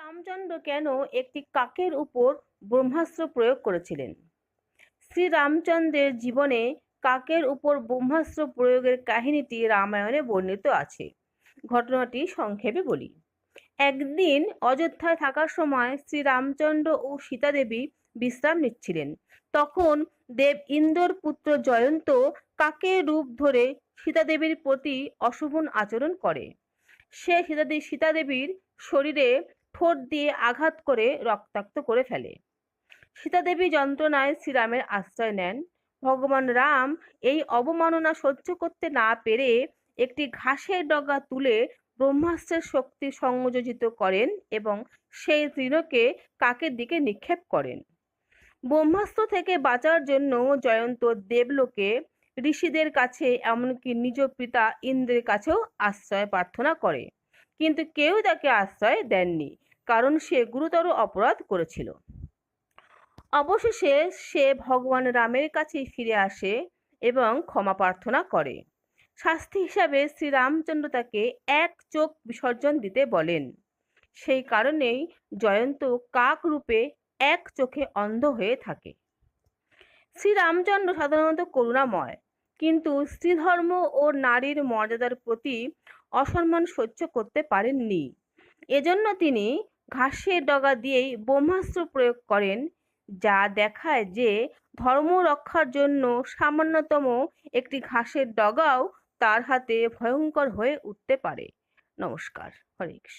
রামচন্দ্র কেন একটি কাকের উপর ব্রহ্মাস্ত্র প্রয়োগ করেছিলেন? শ্রীরামচন্দ্রের জীবনে কাকের উপর ব্রহ্মাস্ত্র প্রয়োগের কাহিনীটি রামায়ণে বর্ণিত আছে। ঘটনাটি সংক্ষেপে বলি। একদিন অযোধ্যায় থাকার সময় শ্রীরামচন্দ্র ও সীতাদেবী বিশ্রাম নিচ্ছিলেন। তখন দেব ইন্দোর পুত্র জয়ন্ত কাকের রূপ ধরে সীতাদেবীর প্রতি অশুভন আচরণ করে। সে সীতাদেবী সীতাদেবীর শরীরে ঠোঁট দিয়ে আঘাত করে রক্তাক্ত করে ফেলে। সীতাদেবী যন্ত্রণায় শ্রীরামের আশ্রয় নেন। ভগবান রাম এই অবমাননা সহ্য করতে না পেরে একটি ঘাসের ডগা তুলে ব্রহ্মাস্ত্রের শক্তি সংযোজিত করেন এবং সেই তৃণকে কাকের দিকে নিক্ষেপ করেন। ব্রহ্মাস্ত্র থেকে বাঁচার জন্য জয়ন্ত দেবলোকে ঋষিদের কাছে, এমনকি নিজ পিতা ইন্দ্রের কাছেও আশ্রয় প্রার্থনা করে। কিন্তু কেউ তাকে আশ্রয় দেননি, কারণ সে গুরুতর অপরাধ করেছিল। অবশেষে সে ভগবান রামের কাছেই ফিরে আসে এবং ক্ষমা প্রার্থনা করে। শাস্তি হিসাবে শ্রীরামচন্দ্র তাকে এক চোখ বিসর্জন দিতে বলেন। সেই কারণেই জয়ন্ত কাক রূপে এক চোখে অন্ধ হয়ে থাকে। শ্রীরামচন্দ্র সাধারণত করুণাময়, কিন্তু স্ত্রীধর্ম ও নারীর মর্যাদার প্রতি অসম্মান সহ্য করতে পারেননি। এজন্য তিনি ঘাসের ডগা দিয়েই ব্রহ্মাস্ত্র প্রয়োগ করেন, যা দেখায় যে ধর্ম রক্ষার জন্য সামান্যতম একটি ঘাসের ডগাও তার হাতে ভয়ঙ্কর হয়ে উঠতে পারে। নমস্কার। হরে কৃষ্ণ।